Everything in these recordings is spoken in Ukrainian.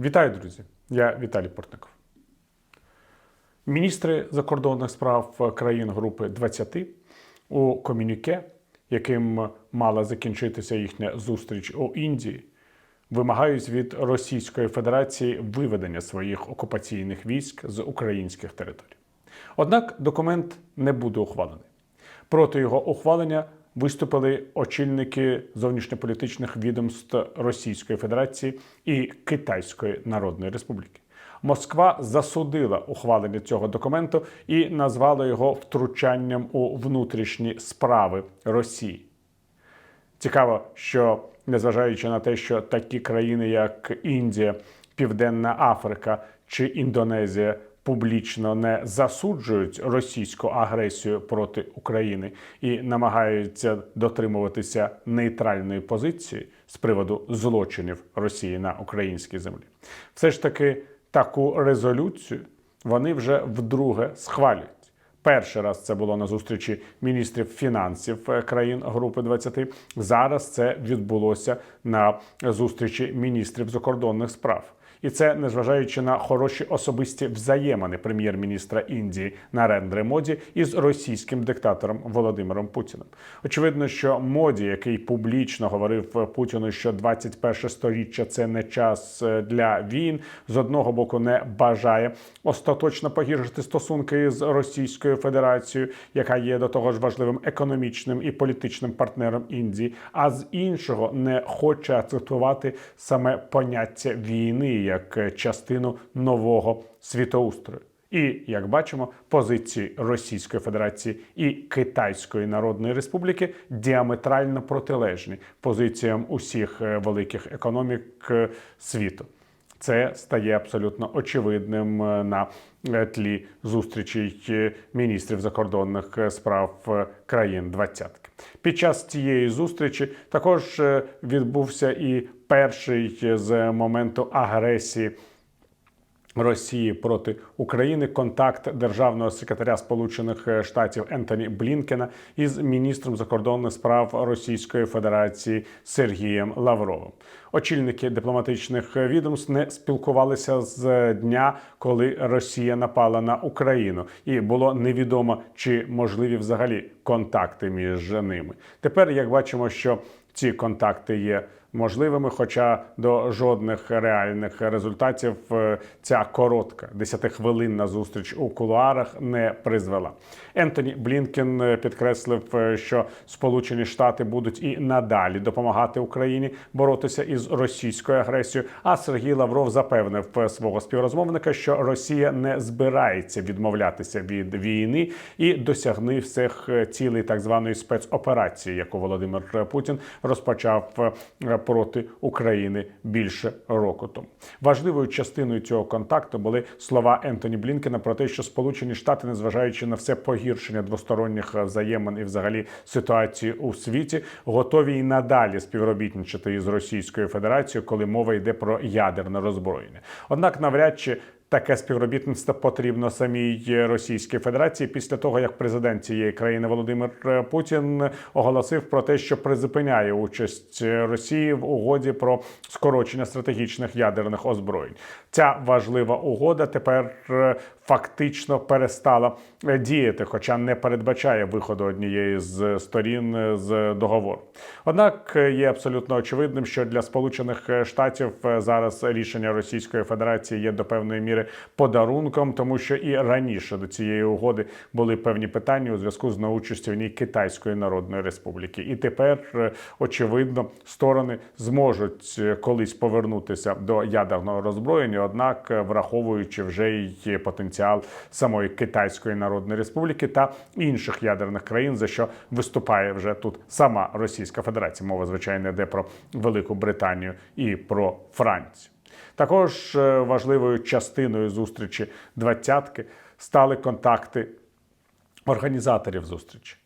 Вітаю, друзі! Я Віталій Портников. Міністри закордонних справ країн Групи 20 у комюніке, яким мала закінчитися їхня зустріч у Індії, вимагають від Російської Федерації виведення своїх окупаційних військ з українських територій. Однак документ не буде ухвалений. Проти його ухвалення виступили очільники зовнішньополітичних відомств Російської Федерації і Китайської Народної Республіки. Москва засудила ухвалення цього документу і назвала його втручанням у внутрішні справи Росії. Цікаво, що незважаючи на те, що такі країни, як Індія, Південна Африка чи Індонезія публічно не засуджують російську агресію проти України і намагаються дотримуватися нейтральної позиції з приводу злочинів Росії на українській землі, все ж таки таку резолюцію вони вже вдруге схвалюють. Перший раз це було на зустрічі міністрів фінансів е, країн Групи 20. Зараз це відбулося на зустрічі міністрів закордонних справ. І це незважаючи на хороші особисті взаємини прем'єр-міністра Індії Нарендри Моді із російським диктатором Володимиром Путіним. Очевидно, що моді, який публічно говорив Путіну, що 21 сторіччя це не час е, для війн, з одного боку не бажає остаточно погіршити стосунки з Російською Федерацією, яка є до того ж важливим економічним і політичним партнером Індії, а з іншого не хоче акцентувати саме поняття війни як частину нового світоустрою. І як бачимо, позиції Російської Федерації і Китайської Народної Республіки діаметрально протилежні позиціям усіх е, великих економік е, світу. Це стає абсолютно очевидним е, на е, тлі зустрічей е, міністрів закордонних справ країн двадцятки. Під час цієї зустрічі також відбувся і перший з моменту агресії. Росії проти України контакт державного секретаря Сполучених Штатів Ентоні Блінкена із міністром закордонних справ Російської Федерації Сергієм Лавровим. Очільники дипломатичних відомств не спілкувалися з дня, коли Росія напала на Україну, і було невідомо чи можливі взагалі контакти між ними. Тепер, як бачимо, що ці контакти є можливими, хоча до жодних реальних результатів е, ця коротка десятихвилинна зустріч у кулуарах не призвела. Ентоні Блінкен е, підкреслив, е, що Сполучені Штати будуть і надалі допомагати Україні боротися із російською агресією. А Сергій Лавров запевнив свого співрозмовника, що Росія не збирається відмовлятися від війни і досягне всіх цілей так званої спецоперації, яку Володимир Путін розпочав проти України більше року тому. Важливою частиною цього контакту були слова Ентоні Блінкена про те, що Сполучені Штати, незважаючи на все погіршення двосторонніх взаємин і взагалі ситуації у світі, готові і надалі співробітничати із Російською Федерацією, коли мова йде про ядерне роззброєння. Однак, навряд чи Таке співробітництво потрібно самій Російській Федерації після того, як президент цієї країни Володимир Путін оголосив про те, що призупиняє участь Росії в угоді про скорочення стратегічних ядерних озброєнь. Ця важлива угода тепер фактично перестала діяти, хоча не передбачає виходу однієї з сторін з договору. Однак є абсолютно очевидним, що для Сполучених Штатів зараз рішення Російської Федерації є до певної міри подарунком, тому що і раніше до цієї угоди були певні питання у зв'язку з научістю в ній Китайської Народної Республіки. І тепер, очевидно, сторони зможуть колись повернутися до ядерного роззброєння, однак враховуючи вже й потенціал самої Китайської Народної Республіки та інших ядерних країн, за що виступає вже тут сама Російська Федерація. Мова звичайно йде про Велику Британію і про Францію. Також е, важливою частиною зустрічі двадцятки стали контакти організаторів зустрічі.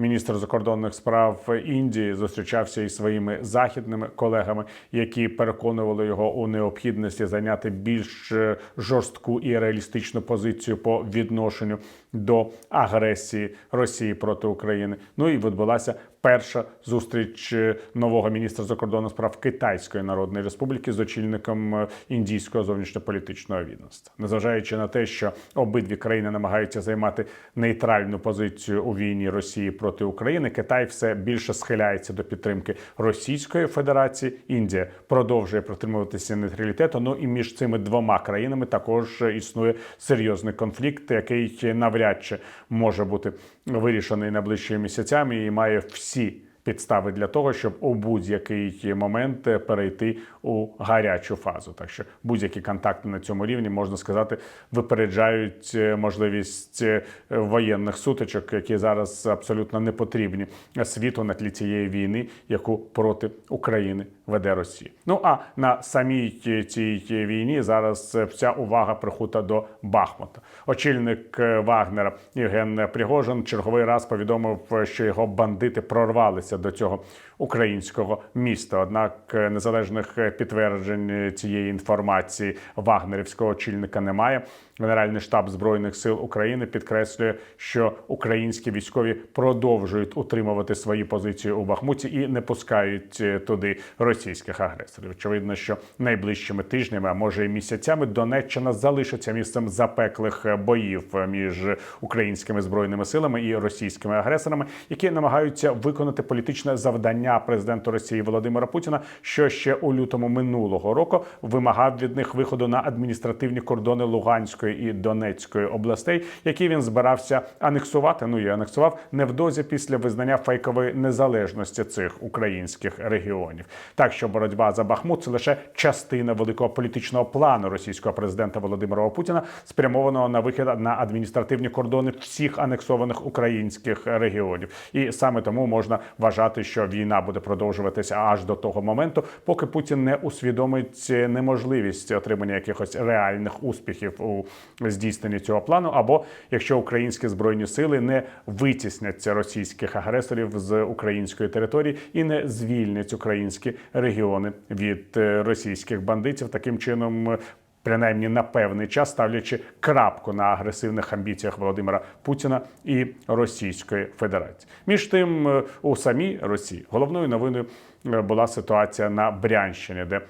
Міністр закордонних справ Індії зустрічався із своїми західними колегами, які переконували його у необхідності зайняти більш е, жорстку і реалістичну позицію по відношенню до агресії Росії проти України. Ну і відбулася перша зустріч е, нового міністра закордонних справ Китайської Народної Республіки з очільником е, індійського зовнішньополітичного відомства, незважаючи на те, що обидві країни намагаються займати нейтральну позицію у війні Росії проти України. Китай все більше схиляється до підтримки Російської Федерації. Індія продовжує протримуватися нейтралітету. Ну і між цими двома країнами також існує серйозний конфлікт, який навряд чи може бути вирішений найближчими місяцями і має всі. Підстави для того, щоб у будь-який момент перейти у гарячу фазу. Так що будь-які контакти на цьому рівні можна сказати випереджають е, можливість е, воєнних сутичок, які зараз абсолютно не потрібні світу на тлі цієї війни, яку проти України веде Росія. Ну а на самій цій війні зараз вся увага прихута до Бахмута. Очільник е, Вагнера Євген Пригожин черговий раз повідомив, що його бандити прорвалися до цього українського міста. Однак е, незалежних підтверджень цієї інформації вагнерівського очільника немає. Генеральний штаб збройних сил України підкреслює, що українські військові продовжують утримувати свої позиції у Бахмуті і не пускають е, туди російських агресорів. Очевидно, що найближчими тижнями, а може і місяцями, Донеччина залишиться місцем запеклих боїв між українськими збройними силами і російськими агресорами, які намагаються виконати політичне завдання президента Росії Володимира Путіна, що ще у лютому минулого року вимагав від них виходу на адміністративні кордони Луганської і Донецької областей, які він збирався анексувати. Ну і анексував невдовзі після визнання фейкової незалежності цих українських регіонів. Так що боротьба за Бахмут це лише частина великого політичного плану російського президента Володимира Путіна, спрямованого на вихід на адміністративні кордони всіх анексованих українських регіонів. І саме тому можна вважати, що війна буде продовжуватися аж до того моменту, поки Путін не усвідомить неможливість отримання якихось реальних успіхів у здійсненні цього плану, або якщо українські збройні сили не витісняться російських агресорів з української території і не звільнять українські регіони від е, російських бандитів, таким чином. Принаймні на певний час ставлячи крапку на агресивних амбіціях Володимира Путіна і Російської Федерації. Між тим, е, у самій Росії головною новиною е, була ситуація на Брянщині, де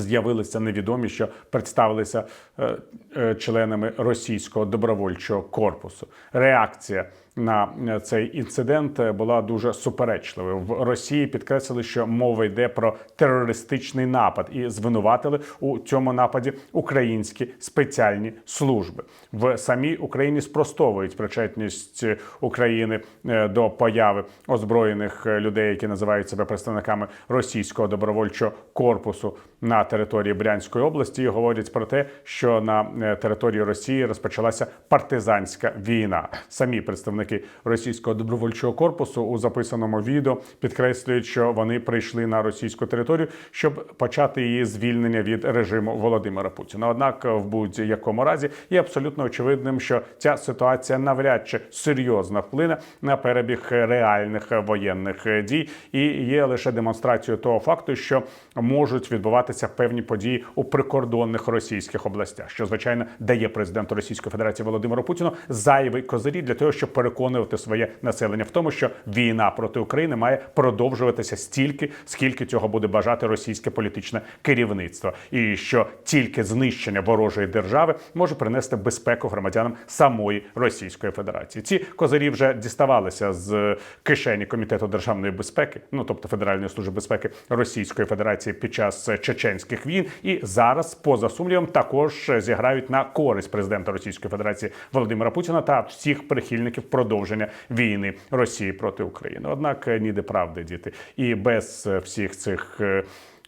З'явилися невідомі, що представилися е, е, членами російського добровольчого корпусу. Реакція на е, цей інцидент е, була дуже суперечливою. В Росії підкреслили, що мова йде про терористичний напад, і звинуватили у цьому нападі українські спеціальні служби. В самій Україні спростовують причетність України е, до появи озброєних людей, які називають себе представниками російського добровольчого корпусу на території Брянської області. І говорять про те, що на території Росії розпочалася партизанська війна. Самі представники російського добровольчого корпусу у записаному відео підкреслюють, що вони прийшли на російську територію, щоб почати її звільнення від режиму Володимира Путіна. Однак, в будь-якому разі є абсолютно очевидним, що ця ситуація навряд чи серйозно вплине на перебіг реальних воєнних дій, і є лише демонстрацією того факту, що можуть відбуватися певні події у прикордонних російських областях, що звичайно дає президенту Російської Федерації Володимиру Путіну зайвий козирі для того, щоб переконувати своє населення в тому, що війна проти України має продовжуватися стільки, скільки цього буде бажати російське політичне керівництво, і що тільки знищення ворожої держави може принести безпеку громадянам самої Російської Федерації. Ці козирі вже діставалися з кишені комітету державної безпеки, ну тобто Федеральної служби безпеки Російської Федерації під час чеченських війн, і зараз, поза сумнівом, також зіграють на користь президента Російської Федерації Володимира Путіна та всіх прихильників продовження війни Росії проти України. Однак е, ніде правди діти, і без е, всіх цих.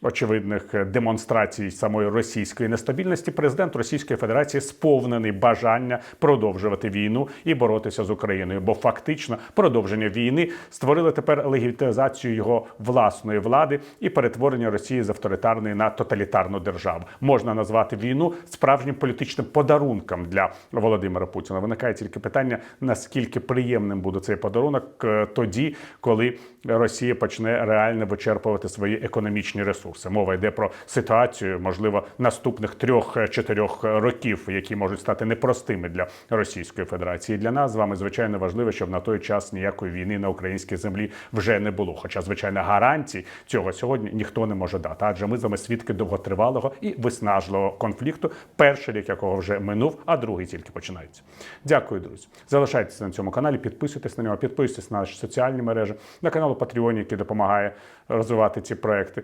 Очевидних демонстрацій самої російської нестабільності президент Російської Федерації сповнений бажання продовжувати війну і боротися з Україною, бо фактично продовження війни створили тепер легітимізацію його власної влади і перетворення Росії з авторитарної на тоталітарну державу. Можна назвати війну справжнім політичним подарунком для Володимира Путіна. Виникає тільки питання, наскільки приємним буде цей подарунок е, тоді, коли Росія почне реально вичерпувати свої економічні ресурси. Ресурси. Мова йде про ситуацію, можливо, наступних трьох-чотирьох років, які можуть стати непростими для Російської Федерації. Для нас з вами звичайно важливо, щоб на той час ніякої війни на українській землі вже не було. Хоча, звичайно, гарантій цього сьогодні ніхто не може дати. Адже ми з вами свідки довготривалого і виснажливого конфлікту, перший рік якого вже минув, а другий тільки починається. Дякую, друзі. Залишайтеся на цьому каналі, підписуйтесь на нього, підписуйтесь на наші соціальні мережі, на канал Patreon, який допомагає розвивати ці проекти.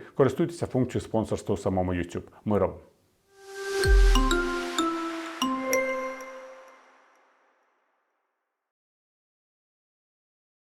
Користуйтеся функцію спонсорства самому YouTube. Миром!